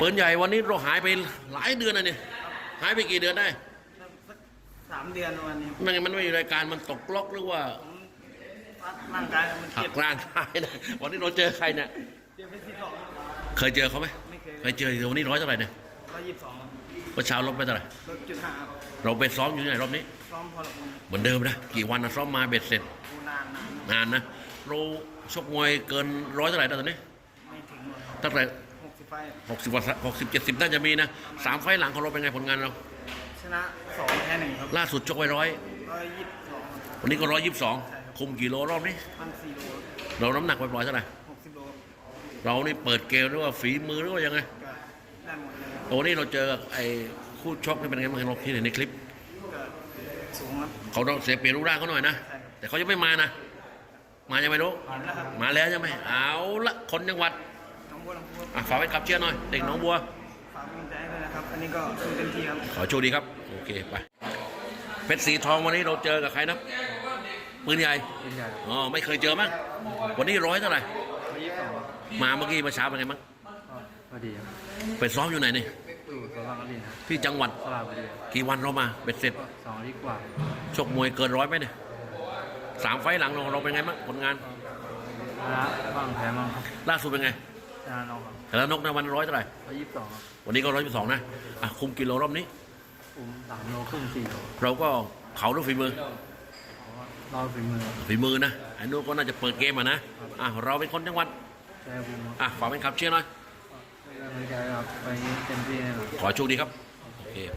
ปืนใหญ่วันนี้เราหายไปหลายเดือนนะเนี่ยหายไปกี่เดือนได้สักสามเดือนวันนี้มันมันไม่มีรายการมันตกล็อกหรือว่าผมร่างกายมันหัเจ็บกร่างกายนะวันนี้เราเจอใครเนี่ยเจ็บไปที่สองเคยเจอเขาไหมไม่เคยเคยเจอวันนี้ร้อยเท่าไหร่เนี่ยร้อยยี่สิบสองเมื่อเช้าลดไปเท่าไหร่ลดจุดห้าครับเราไปซ้อมอยู่ที่ไหนรอบนี้ ซ้อมพอละคนเหมือนเดิมนะกี่วันนะซ้อมมาเบ็ดเสร็จกูนานนานนานนะเราชกมวยเกินร้อยเท่าไหร่นะตอนนี้ไม่ถึงหรอกครับตั้งแต่หกสิบ ไฟล์หกสิบกว่าหกสิบเจ็ดสิบน่าจะมีนะสามไฟล์หลังของเราเป็นไงผลงานเราชนะสองแพ้หนึ่งครับล่าสุดชกไว้ร้อยร้อยยี่สิบสองครับวันนี้ก็ร้อยยี่สิบสองคุมกี่โลรอบนี้พันสี่โลเราน้ำหนักไปปล่อยๆเท่าไหร่หกสิบโลเรานี่เปิดเกมหรือว่าฝีมือหรือว่ายังไงก็ได้หมดเลยครับตัวนี้เราเจอกับไอ้คู่ชกนี่เป็นไงบ้างเราที่เห็นในคลิปก็สูงครับเขาต้องเสียเปรียบรูปร่างเขาหน่อยนะ ใช่ครับแต่เขายังไม่มานะ มายังไม่รู้ผ่านแล้วครับ มาแล้วใช่ไหมเอาละคนจังหวัดน้อง บัวลำพูอะฝากไว้ขับเชียร์หน่อย เด็กหน้องบัวฝากกำลังใจให้ด้วยนะครับ อันนี้ก็สู้เต็มที่ครับขอโชคดีครับ โอเคไป เพชรสีทองวันนี้เราเจอกับใครนะ ปืนใหญ่ เป็นใหญ่อ๋อ ไม่เคยเจอมั้ง วันนี้ร้อยเท่าไหร่ร้อยยี่สิบสองมาเมื่อกี้เมื่อเช้าเป็นไงมั้ง พอดีครับไปซ้อมอยู่ไหนนี่ อยู่สระบุรีครับที่จังหวัด สระบุรีกี่วันเรามา เบ็ดเสร็จสองอาทิตย์กว่าชกมวยเกินร้อยไหมเนี่ยสามไฟล์หลังเราเราเป็นไงบ้างผลงาน ชนะบ้างแพ้บ้างครับล่าสุดเป็นไง ชนะน้องครับแต่ละนกในวันร้อยเท่าไหร่ร้อยยี่สิบสองครับวันนี้ก็ร้อยสองนะอะคุมกิโลรอบนี้ผมสามโลครึ่งสี่โลเราก็เขาด้วยฝีมือรอฝีมือฝีมือนะไอ้นู้นก็น่าจะเปิดเกมอะนะอะเราเป็นคนจังหวัดแช่บูมครับอะฝากเป็นขับเชียร์หน่อยกำลังใจครับไปเต็มที่แน่นอนขอโชคดีครับโอเคไป